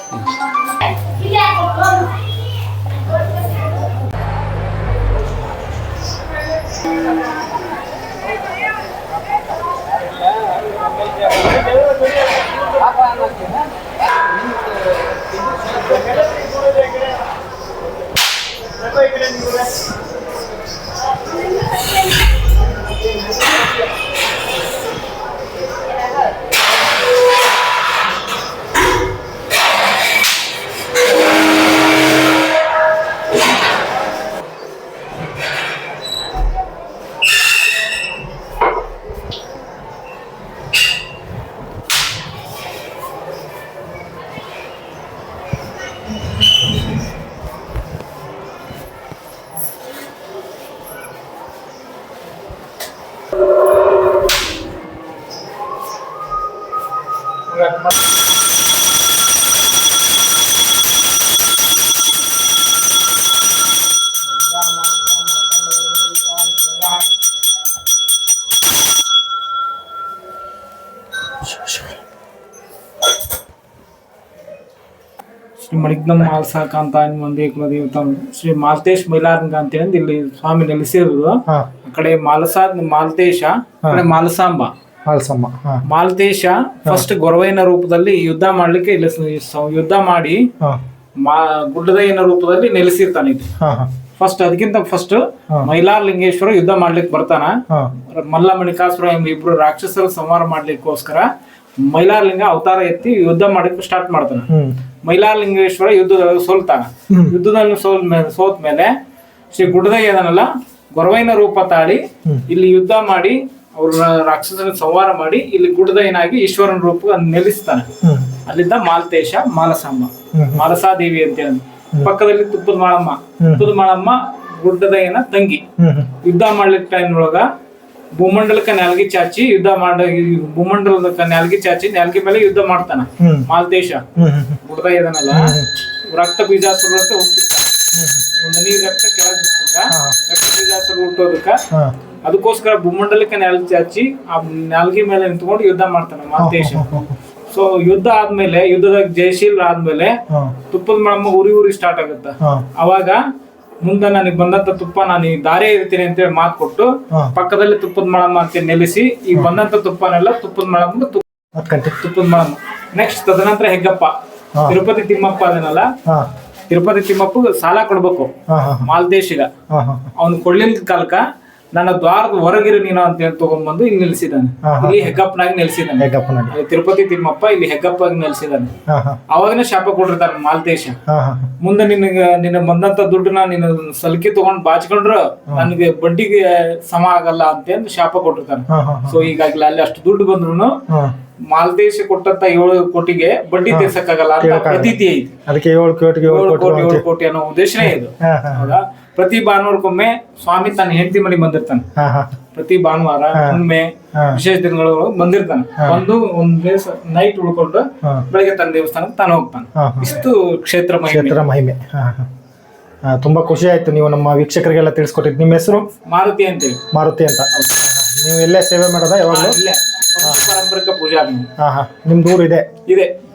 ಮಣಿಗ್ನಂ ಅಂತ ಕಾಂತಾನಿ ಮಂದಿ ಶ್ರೀ ಮಾಲ್ತೇಶ್ ಮೈಲಾರಂಗ ಅಂತ ಹೇಳಿ ಇಲ್ಲಿ ಸ್ವಾಮಿ ನೆಲೆಸಿರೋದು. ಆ ಕಡೆ ಮಾಲಸಾ ಮಾಲ್ತೇಶ ಆ ಕಡೆ ಮಾಲಸಾಂಬ. ಹಾಲ್ಸಮ್ಮ ಹಾ. ಮಾಲ್ತೇಶ ಫಸ್ಟ್ ಗೊರವೈನ ರೂಪದಲ್ಲಿ ಯುದ್ಧ ಮಾಡ್ಲಿಕ್ಕೆ ಇಲ್ಲಿ ಸ- ಯುದ್ಧ ಮಾಡಿ ಹಾ. ಮಾ ಗುಡ್ಡದಯ್ಯನ ರೂಪದಲ್ಲಿ ನೆಲೆಸಿರ್ತಾನೆ ಇದು. ಹಾ ಹಾ. ಫಸ್ಟ್ ಅದಕ್ಕಿಂತ ಫಸ್ಟ್ ಮೈಲಾರ ಲಿಂಗೇಶ್ವರ ಯುದ್ಧ ಮಾಡ್ಲಿಕ್ಕೆ ಬರ್ತಾನ. ಹಾ. ಮಲ್ಲ ಮಣಿಕಾಸುರ ಎಂಬ ಇಬ್ರು ರಾಕ್ಷಸರ ಸಂಹಾರ ಮಾಡ್ಲಿಕ್ಕೋಸ್ಕರ ಮೈಲಾರಲಿಂಗ ಅವತಾರ ಎತ್ತಿ ಯುದ್ಧ ಮಾಡಕ್ಕೆ ಸ್ಟಾರ್ಟ್ ಮಾಡ್ತಾನೆ. ಮೈಲಾರಲಿಂಗೇಶ್ವರ ಯುದ್ಧ ಸೋಲ್ತಾನ. ಯುದ್ಧದಲ್ಲಿ ಸೋಲ್ ಮೇಲೆ ಸೋತ್ ಮೇಲೆ ಶ್ರೀ ಗುಡ್ಡದ ಏನಲ್ಲ ಗೊರವೈನ ರೂಪ ತಾಳಿ ಇಲ್ಲಿ ಯುದ್ಧ ಮಾಡಿ ಅವ್ರ ರಾಕ್ಷಸನ ಸಂಹಾರ ಮಾಡಿ ಇಲ್ಲಿ ಗುಡ್ಡದಯನಾಗಿ ಈಶ್ವರನ ರೂಪ ನೆಲೆಸ್ತಾನೆ. ಅಲ್ಲಿಂದ ಮಾಲ್ತೇಶ ಮಾಲಸಮ್ಮ ಮಾಲಸಾದೇವಿ ಅಂತ ಹೇಳಿ. ಪಕ್ಕದಲ್ಲಿ ತುಪ್ಪದ ಮಾಳಮ್ಮ. ತುಪ್ಪದ ಮಾಳಮ್ಮ ಗುಡ್ಡದಯನ ತಂಗಿ. ಯುದ್ಧ ಮಾಡ್ಲಿಕ್ಕೆ ಟೈಮ್ ಒಳಗ ಭೂಮಂಡಲಕ್ಕ ನೆಲಗಿ ಚಾಚಿ ಯುದ್ಧ ಮಾಡ ಭೂಮಂಡಲದ ನೆಲಗಿ ಚಾಚಿ ನೆಲಗಿ ಮೇಲೆ ಯುದ್ಧ ಮಾಡ್ತಾನ. ಮಾಲ್ದೇಶ ಗುಡ್ದ ಇದನ್ನಲ್ಲ ರಕ್ತ ಬೀಜಾಸುರ ಅಂತ ಒಂದು ನೀರ್ ರಕ್ತ ಕೆಳಗ್ ರಕ್ತ ಬೀಜಾಸುರ ಹುಟ್ಟೋದಕ್ಕ ಅದಕ್ಕೋಸ್ಕರ ಭೂಮಂಡಲಕ್ಕೆ ನಾಲ್ಗಿ ಚಾಚಿ ಆ ನೆಲಗಿ ಮೇಲೆ ನಿಂತ್ಕೊಂಡು ಯುದ್ಧ ಮಾಡ್ತಾನ ಮಾಲ್ದೇಶ ಸೊ ಯುದ್ಧ ಆದ್ಮೇಲೆ ಯುದ್ಧದಾಗ ಜಯಶೀಲ್ ಆದ್ಮೇಲೆ ತುಪ್ಪದ ಮಳಮ್ಮ ಉರಿ ಉರಿ ಸ್ಟಾರ್ಟ್ ಆಗುತ್ತ. ಅವಾಗ ಮುಂದೆ ನನಗೆ ಬಂದಂತ ತುಪ್ಪ ನಾನು ಈ ದಾರಿ ಇರ್ತೀನಿ ಅಂತ ಹೇಳಿ ಮಾತು ಕೊಟ್ಟು ಪಕ್ಕದಲ್ಲಿ ತುಪ್ಪದ ಮಳಮ್ಮ ಅಂತ ನೆಲೆಸಿ ಈ ಬಂದಂತ ತುಪ್ಪನೆಲ್ಲ ತುಪ್ಪದ ಮಳಮ್ಮ ತುಪ್ಪದ ಮಳಮ್ಮ. ನೆಕ್ಸ್ಟ್ ತದನಂತರ ಹೆಗ್ಗಪ್ಪ. ತಿರುಪತಿ ತಿಮ್ಮಪ್ಪ ಅದನ್ನಲ್ಲ ತಿರುಪತಿ ತಿಮ್ಮಪ್ಪ ಸಾಲ ಕೊಡ್ಬೇಕು. ಮಾಲ್ದೇಶಿಗ. ಅವ್ನು ಕೊಡ್ಲಿಲ್ಲ ಕಾಲಕ್ಕ ನನ್ನ ದ್ವಾರದ ಹೊರಗಿರು ನೀನು ಅಂತ ಹೇಳಿ ತಗೊಂಡ್ಬಂದು ಇಲ್ಲಿ ಹಾ. ಇಲ್ಲಿ ಹೆಗ್ಗಪ್ಪನಾಗಿ ನೆಲೆಸಿದಾನೆ ತಿರುಪತಿ ತಿಮ್ಮಪ್ಪ ಇಲ್ಲಿ ಹೆಗ್ಗಪ್ಪಾಗಿ ನೆಲೆಸಿದಾನೆ ಅವಾಗನೇ ಶಾಪ ಕೊಟ್ಟಿರ್ತಾನೆ ಮಾಲ್ತೇಶ. ಮುಂದೆ ನಿನಗ ನಿನ್ನ ಬಂದಂತ ದುಡ್ಡನ್ನ ನಿನ್ನ ಸಲ್ಕಿ ತಗೊಂಡ್ ಬಾಚ್ಕೊಂಡ್ರ ನನಗೆ ಬಡ್ಡಿಗೆ ಸಮ ಆಗಲ್ಲ ಅಂತ ಶಾಪ ಕೊಟ್ಟಿರ್ತಾನೆ. ಸೊ ಈಗಾಗ್ಲೇ ಅಲ್ಲಿ ಅಷ್ಟು ದುಡ್ಡು ಬಂದ್ರು ಮಾಲ್ದೇಶ ಕೊಟ್ಟಂತ ಏಳು ಕೋಟಿಗೆ ಬಡ್ಡಿ ತೀರ್ಸಕ್ಕಾಗಲ್ಲ ಅಂತ. ಪ್ರತೀತಿ ಐತಿ. ಅದಕ್ಕೆ ಏಳು ಕೋಟಿಗೆ ಏಳು ಕೋಟಿ ಕೋಟಿ ಏಳು ಕೋಟಿ ಅನ್ನೋ ಉದ್ದೇಶನೇ ಇದು. ಹೌದಾ? ಪ್ರತಿ ಭಾನುವಾರಕ್ಕೊಮ್ಮೆ ಸ್ವಾಮಿ ತನ್ನ ಹೆಂಡತಿ ಮನೆಗೆ ಬಂದಿರ್ತಾನೆ. ಹಾ ಹಾ. ಪ್ರತಿ ಭಾನುವಾರ ಒಮ್ಮೆ. ವಿಶೇಷ ದಿನಗಳು ಬಂದಿರ್ತಾನೆ. ಬಂದು ಒಂದ್ ದಿವಸ ನೈಟ್ ಉಳ್ಕೊಂಡು ಬೆಳಗ್ಗೆ ತನ್ನ ದೇವಸ್ಥಾನಕ್ಕೆ ತಾನು ಹೋಗ್ತಾನೆ. ಇಷ್ಟು ಕ್ಷೇತ್ರ ಕ್ಷೇತ್ರ ಮಹಿಮೆ. ಹಾ ಹಾ. ಹಾ, ತುಂಬಾ ಖುಷಿ ಆಯ್ತು ನೀವು ನಮ್ಮ ವೀಕ್ಷಕರಿಗೆಲ್ಲ ತಿಳಿಸ್ಕೊಟ್ಟಿದ್ದು ನಿಮ್ಮ ಹೆಸರು? ಮಾರುತಿ ಅಂತೇಳಿ. ಮಾರುತಿ ಅಂತ. ನೀವು ಎಲ್ಲೇ ಸೇವೆ ಮಾಡೋದಾ ಯಾವಾಗಲೂ? ಇಲ್ಲೇ. ವಂಶ ಪಾರಂಪರಿಕ ಪೂಜಾ ಹಾ ಹಾ. ನಿಮ್ದು ಊರು ಇದೆ ಇದೆ.